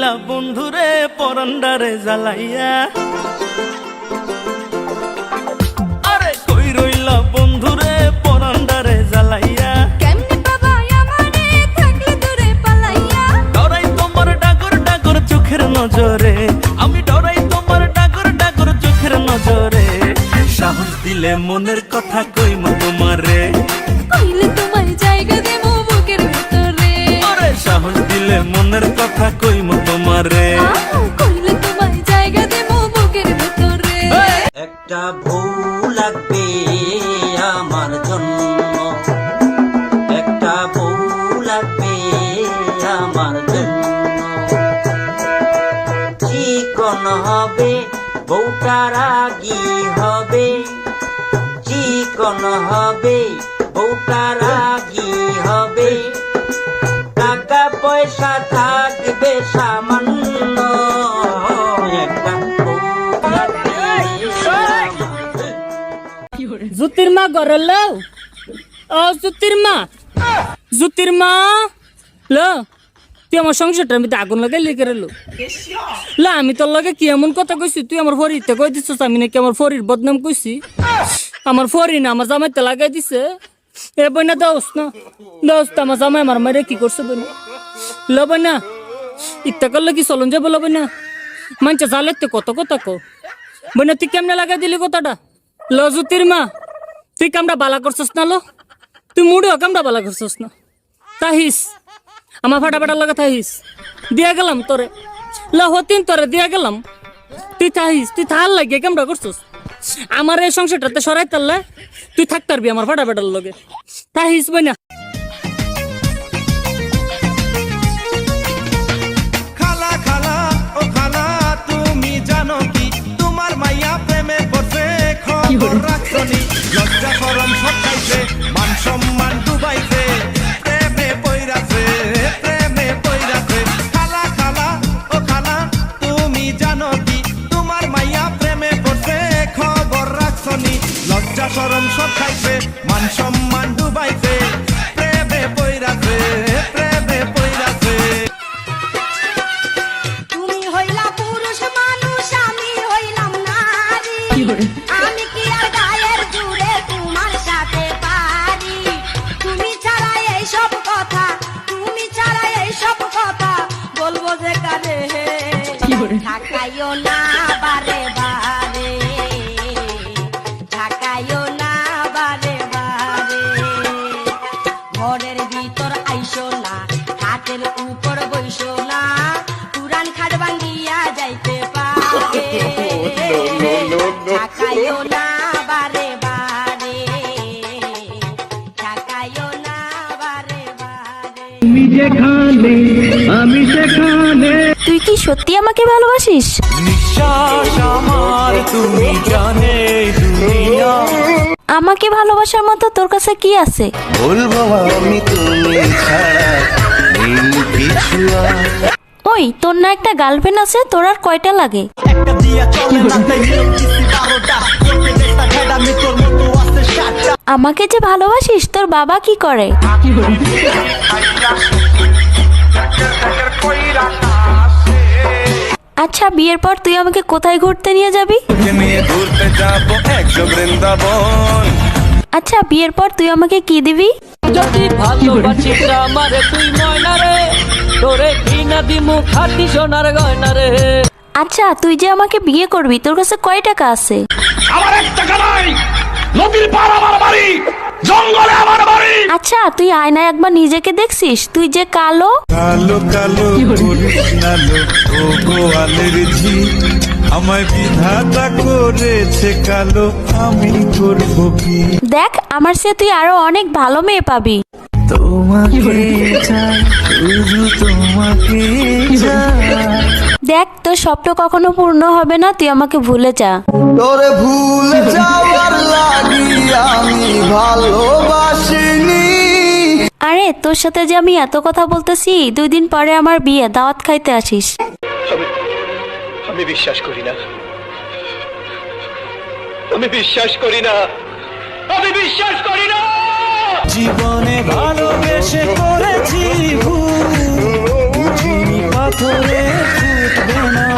রইলা বন্ধুরে পরান্ডারে জ্বালাইয়া। আরে কই রইলা বন্ধুরে পরান্ডারে জ্বালাইয়া। কেমনে বাবা আমারে থাকলে দূরে পালাইয়া। ডরাই তোমার ডাগর ডাগর চোখের নজরে। আমি ডরাই তোমার ডাগর ডাগর চোখের নজরে। সাহস দিলে মনের কথা কইম তোমারে কইলে তোমায় জায়গা দেবো বুকের ভিতরে। আরে সাহস দিলে মনের কথা কইম তোমারে একটা বউ লাগবে আমার জন্য। একটা বউ লাগবে আমার জন্য। চিকন হবে, বউটা রাগি হবে। চিকন হবে, বউটা রাগি হবে। টাকা পয়সা থাকবে সামান্য জুতির মা ঘরে লও ও জুতির মা ল। তুই আমার সংসারটার মধ্যে আগুন লাগাই লিখে রেলো ল, আমি তোর লগে কি এমন কথা কইছি? তুই আমার ফরিতে কই দিছিস? আমি নাকি আমার ফরির বদনাম কইছি? আমার ফরি না, আমার জামাইতে লাগাই দিছে। এ বইনা দোস না দোস আমার জামাই আমার মারে কি করছে বইনা? ল বইনা ইত্যা করলে কি চলন যাব ল বইনা? মানছে জালেতে কত কথা কো বইনা, তুই কেমনে লাগাই দিলি কথাটা? ল জুতির মা তুই কামটা বালা করছস না লো? তুই মুড়িও কামটা বালা করছস না। তাহিস আমার ফাটা ফাটার লাগে তাহিস। দিয়া গেলাম তোরে। ল হতিন তোরে দিয়া গেলাম। তুই তাহিস তুই থাল লাগে কামটা করছস। আমার এই সংসারটাতে সরাই তারলে তুই থাক পারবি আমার ফাটা ফাটার লগে। তাহিস বই না খালা খালা ও খালা তুমি জানো কি? তোমার মাইয়া প্রেমে পড়ছে খবর রাখছনি লজ্জা করম সব খাইছে মান সম্মান ডুবাইছে প্রেমে পইরাছে প্রেমে পইরাছে খালা খালা, ও খালা, তুমি জানো কি? তোমার মাইয়া প্রেমে পড়ছে, খবর রাখছনি লজ্জা সরম সব খাইছে মান সম্মান ডুবাইছে সব কথা তুমি ছাড়া এই সব কথা বলব যে কারে ঢাকাইও না বারে বারে ঢাকাইও না বারে বারে। ঘরের ভিতর আইসো না হাতের উপর বারে তুই কি সত্যি আমাকে ভালোবাসিস? নিঃশ্বাস আমার তুমি জানে দুনিয়া। আমাকে ভালোবাসার মতো তোর কাছে কি আছে? বলব আমি তুমি ছাড়া। ওই তোর না একটা গার্লফ্রেন্ড আছে তোর আর কয়টা লাগে? আমাকে যে ভালোবাসিস তোর বাবা কি করে? আচ্ছা বিয়ের পর তুই আমাকে কোথায় ঘুরতে নিয়ে যাবি? আচ্ছা বিয়ের পর তুই আমাকে কি দিবি? যদি ভালোবাসিস আমারে তুই ময়না রে। তোরে কিনা দিমু খাটি সোনার গয়না রে। আচ্ছা তুই যে আমাকে বিয়ে করবি তোর কাছে কয় টাকা আছে? নদীর পার আমার বাড়ি জঙ্গলে আমার বাড়ি। আচ্ছা তুই আয়নায় একবার নিজেকে দেখছিস? তুই যে কালো। কালো কালো কৃষ্ণালো ও গোয়ালের ঝি। আমায় বিধাতা করেছে কালো আমি করব কি? দেখ আমার সে তুই আরও অনেক ভালো মেয়ে পাবি। তোমাকে চাই শুধু তোমাকে চাই দেখ তোর স্বপ্ন কখনো পূর্ণ হবে না তুই আমাকে ভুলে যা। তোরে ভুলে যাওয়ার লাগি আমি ভালোবাসিনি। আরে তোর সাথে যে আমি এত কথা বলতেছি দুই দিন পরে আমার বিয়ে দাওয়াত খাইতে আসিস। আমি বিশ্বাস করি না। আমি বিশ্বাস করি না। আমি বিশ্বাস করি না। জীবনে ভালোবেসে করেছি ভুল। পাথরে দেখবে না।